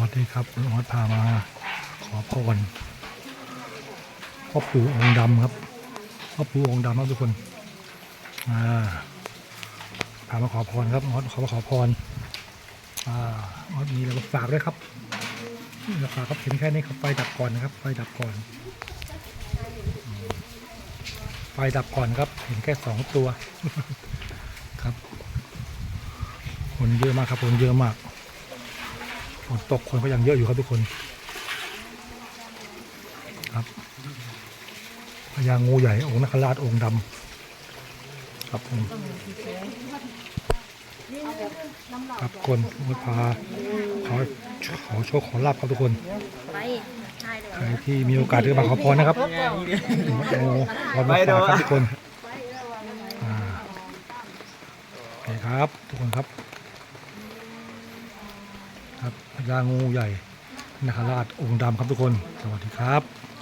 วัสดีครับลุงออสพามา ขอพรพ่อปู่องค์ดำครับพ่อปู่องค์ดำครับทุกคนอ่าพามาขอพรครับออสขอมาขอพรอ่าออสมีอะไรมาฝากด้วยครับราคาครับเห็นแค่นี้ครับไฟดับก่อนนะครับไฟดับก่อนไฟดับก่อนครับเห็นแค่สองตัวครับคนเยอะมากครับคนเยอะมาก ฝนตกคนก็ยังเยอะอยู่ครับทุกคนครับพญางูใหญ่องค์นคราชองค์ดำครับผมครับคนมุพาขอขอโชคขอลาบครับทุกคนใครที่มีโอกาสได้มาขอพรนะครับวัดงูวัดมาฝากครับทุกคนโอเคครับ ทุกคนครับ ครับพญางูใหญ่นาคราชองค์ดำครับทุกคน สวัสดีครับ